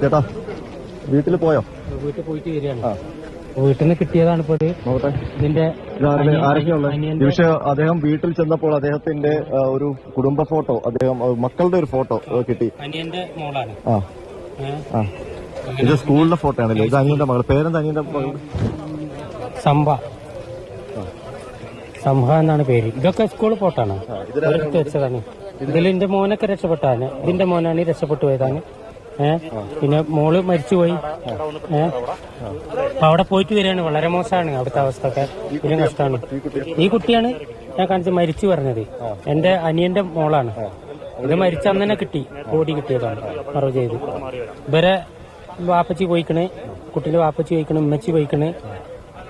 ചേട്ടാ വീട്ടിൽ പോയോ? വീട്ടിൽ പോയിട്ട് വരികയാണ്. വീട്ടിൽ നിന്ന് കിട്ടിയതാണ് ഇപ്പോൾ നോക്കട്ടെ. ഇതിന്റെ ആരൊക്കെയുള്ളത്? ആരൊക്കെയുള്ള പക്ഷേ അദ്ദേഹം വീട്ടിൽ ചെന്നപ്പോൾ അദ്ദേഹത്തിന്റെ ഒരു കുടുംബ ഫോട്ടോ അദ്ദേഹം മക്കളുടെ ഒരു ഫോട്ടോ കിട്ടി. അനിയന്റെ മോളാണ്. ആ. ആ. ഇത് സ്കൂളിലെ ഫോട്ടോ ആണല്ലോ ഇത് അനിയന്റെ മകൾ പേരെന്താ അനിയന്റെ മകൾ സംഭ. സംഭ എന്നാണ് പേര്. ഇതൊക്കെ സ്കൂൾ ഫോട്ടോ ആണ് വെച്ചതാണ്. ഇതിൽ എന്റെ മോനൊക്കെ രക്ഷപ്പെട്ടാണ്. ഇതിന്റെ മോനാണ് രക്ഷപ്പെട്ടു പോയതാണ്. പിന്നെ മോൾ മരിച്ചുപോയി. അപ്പൊ അവിടെ പോയിട്ട് വരികയാണ്. വളരെ മോശമാണ് അവിടുത്തെ അവസ്ഥ ഒക്കെ ഇതിലും കഷ്ടമാണ് ഈ കുട്ടിയാണ് ഞാൻ കാണിച്ച് മരിച്ചു പറഞ്ഞത്. എന്റെ അനിയന്റെ മോളാണ്. ഇത് മരിച്ച അന്ന് തന്നെ കിട്ടി. ബോഡി കിട്ടിയതാണ്. മറവ് ചെയ്ത്. ഇവരെ വാപ്പച്ചി പോയിക്കണ്. കുട്ടീന്റെ വാപ്പച്ചി പോയിക്കണ്. ഉമ്മച്ചി പോയിക്കണ്.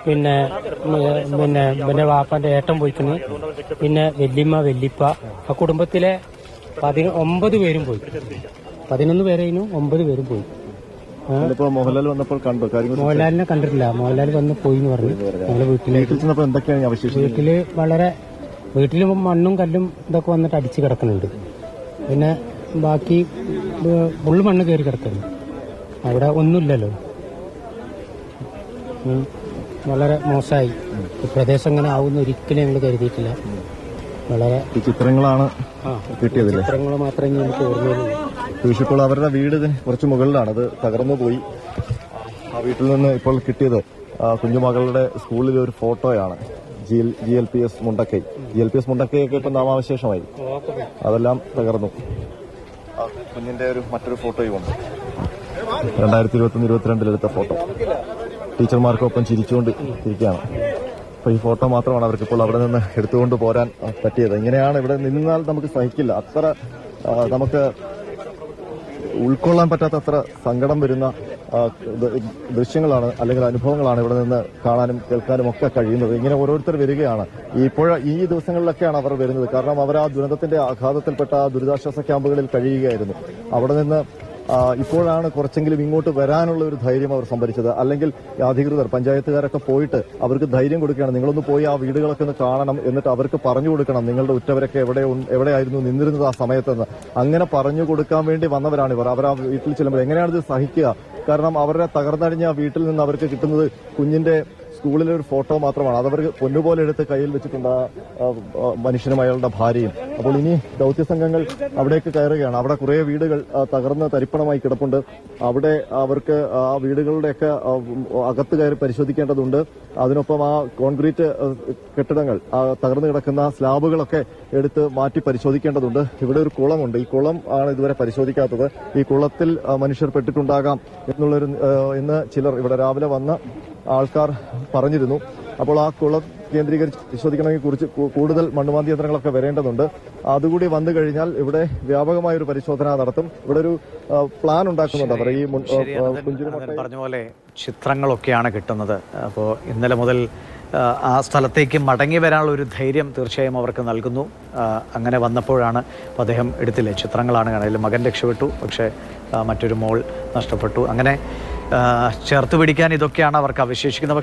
പിന്നെ പിന്നെ പിന്നെ വാപ്പന്റെ ഏട്ടൻ പോയിക്കണ്. പിന്നെ വെല്ലിമ്മ വെല്ലിപ്പ ആ കുടുംബത്തിലെ പതിന ഒമ്പത് പേരും പോയി. പതിനൊന്ന് പേരേനും ഒമ്പത് പേരും പോയി. മോഹൻലാൽ വന്നപ്പോൾ കണ്ടു? മോഹൻലാലിനെ കണ്ടിട്ടില്ല. മോഹൻലാൽ വന്ന് പോയി എന്ന് പറഞ്ഞു. ഞങ്ങൾ വീട്ടിലേക്ക് എന്തൊക്കെയാണ് വീട്ടിൽ വളരെ വീട്ടിൽ മണ്ണും കല്ലും ഇതൊക്കെ വന്നിട്ട് അടിച്ച് കിടക്കുന്നുണ്ട്. പിന്നെ ബാക്കി ഫുള്ള് മണ്ണ് കയറി കിടക്കുന്നു. അവിടെ ഒന്നുമില്ലല്ലോ. വളരെ മോശമായി. പ്രദേശം ഇങ്ങനെ ആവുന്ന ഒരിക്കലും ഞങ്ങൾ കരുതിയിട്ടില്ല. വളരെ ചിത്രങ്ങളാണ് ചിത്രങ്ങൾ മാത്രമേ എനിക്ക് ഓർമ്മയുള്ളൂ. ഇപ്പോൾ അവരുടെ വീട് കുറച്ച് മുകളിലാണ്. അത് തകർന്നു പോയി. ആ വീട്ടിൽ നിന്ന് ഇപ്പോൾ കിട്ടിയത് കുഞ്ഞുമകളുടെ സ്കൂളിലെ ഒരു ഫോട്ടോയാണ്. G G L P S Mundakkai. G L P S മുണ്ടക്കൈയൊക്കെ ഇപ്പം നാമാവശേഷമായി. അതെല്ലാം തകർന്നു. കുഞ്ഞിന്റെ ഒരു മറ്റൊരു ഫോട്ടോയും ഉണ്ട്. രണ്ടായിരത്തി ഇരുപത്തൊന്ന് ഇരുപത്തിരണ്ടിലെടുത്ത ഫോട്ടോ. ടീച്ചർമാർക്കൊപ്പം ചിരിച്ചുകൊണ്ട് ഇരിക്കുകയാണ്. അപ്പൊ ഈ ഫോട്ടോ മാത്രമാണ് അവർക്ക് ഇപ്പോൾ അവിടെ നിന്ന് എടുത്തുകൊണ്ട് പോരാൻ പറ്റിയത്. ഇങ്ങനെയാണ് ഇവിടെ നിന്നാൽ നമുക്ക് സഹിക്കില്ല. അത്ര നമുക്ക് ഉൾക്കൊള്ളാൻ പറ്റാത്തത്ര സങ്കടം വരുന്ന ദൃശ്യങ്ങളാണ് അല്ലെങ്കിൽ അനുഭവങ്ങളാണ് ഇവിടെ നിന്ന് കാണാനും കേൾക്കാനും ഒക്കെ കഴിയുന്നത്. ഇങ്ങനെ ഓരോരുത്തർ വരികയാണ്. ഈ ഇപ്പോഴ ഈ ദിവസങ്ങളിലൊക്കെയാണ് അവർ വരുന്നത്. കാരണം അവർ ആ ദുരന്തത്തിന്റെ ആഘാതത്തിൽപ്പെട്ട ആ ദുരിതാശ്വാസ ക്യാമ്പുകളിൽ കഴിയുകയായിരുന്നു. അവിടെ നിന്ന് ഇപ്പോഴാണ് കുറച്ചെങ്കിലും ഇങ്ങോട്ട് വരാനുള്ള ഒരു ധൈര്യം അവർ സംഭരിച്ചത്. അല്ലെങ്കിൽ അധികൃതർ പഞ്ചായത്തുകാരൊക്കെ പോയിട്ട് അവർക്ക് ധൈര്യം കൊടുക്കുകയാണ്. നിങ്ങളൊന്ന് പോയി ആ വീടുകളൊക്കെ ഒന്ന് കാണണം എന്നിട്ട് അവർക്ക് പറഞ്ഞു കൊടുക്കണം. നിങ്ങളുടെ ഉറ്റവരൊക്കെ എവിടെ എവിടെയായിരുന്നു നിന്നിരുന്നത് ആ സമയത്തെന്ന്. അങ്ങനെ പറഞ്ഞു കൊടുക്കാൻ വേണ്ടി വന്നവരാണ് ഇവർ. അവർ ആ വീട്ടിൽ ചെല്ലുമ്പോൾ എങ്ങനെയാണ് ഇത് സഹിക്കുക? കാരണം അവരുടെ തകർന്നടിഞ്ഞ വീട്ടിൽ നിന്ന് അവർക്ക് കിട്ടുന്നത് കുഞ്ഞിന്റെ സ്കൂളിലെ ഒരു ഫോട്ടോ മാത്രമാണ്. അതവർ പൊന്നുപോലെ എടുത്ത് കയ്യിൽ വെച്ചിട്ടുണ്ട് മനുഷ്യനും അയാളുടെ ഭാര്യയും. അപ്പോൾ ഇനി ദൗത്യ സംഘങ്ങൾ അവിടേക്ക് കയറുകയാണ്. അവിടെ കുറേ വീടുകൾ തകർന്ന് തരിപ്പണമായി കിടപ്പുണ്ട്. അവിടെ അവർക്ക് ആ വീടുകളുടെയൊക്കെ അകത്ത് കയറി പരിശോധിക്കേണ്ടതുണ്ട്. അതിനൊപ്പം ആ കോൺക്രീറ്റ് കെട്ടിടങ്ങൾ തകർന്ന് കിടക്കുന്ന സ്ലാബുകളൊക്കെ എടുത്ത് മാറ്റി പരിശോധിക്കേണ്ടതുണ്ട്. ഇവിടെ ഒരു കുളമുണ്ട്. ഈ കുളം ആണ് ഇതുവരെ പരിശോധിക്കാത്തത്. ഈ കുളത്തിൽ മനുഷ്യർ പെട്ടിട്ടുണ്ടാകാം എന്നുള്ളൊരു ഇന്ന് ചിലർ ഇവിടെ രാവിലെ വന്ന് ആൾക്കാർ പറഞ്ഞിരുന്നു. അപ്പോൾ ആ കുളം കേന്ദ്രീകരിച്ച് പരിശോധിക്കണമെങ്കിൽ കുറിച്ച് കൂടുതൽ മണ്ണുമാന്തി യന്ത്രങ്ങളൊക്കെ വരേണ്ടതുണ്ട്. അതുകൂടി വന്നു കഴിഞ്ഞാൽ ഇവിടെ വ്യാപകമായ ഒരു പരിശോധന നടത്തും. ഇവിടെ ഒരു പ്ലാൻ ഉണ്ടാക്കുന്നുണ്ട് അവർ. ഈ പറഞ്ഞ പോലെ ചിത്രങ്ങളൊക്കെയാണ് കിട്ടുന്നത്. അപ്പോൾ ഇന്നലെ മുതൽ ആ, സ്ഥലത്തേക്ക് മടങ്ങി വരാനുള്ള ഒരു ധൈര്യം തീർച്ചയായും അവർക്ക് നൽകുന്നു. അങ്ങനെ വന്നപ്പോഴാണ് അപ്പോൾ അദ്ദേഹം എടുത്തില്ലേ ചിത്രങ്ങളാണ് കാണുന്നത്. മകൻ രക്ഷപ്പെട്ടു പക്ഷേ മറ്റൊരു മോൾ നഷ്ടപ്പെട്ടു. അങ്ങനെ ചേർത്ത് പിടിക്കാൻ ഇതൊക്കെയാണ് അവർക്ക് അവശേഷിക്കുന്നത്.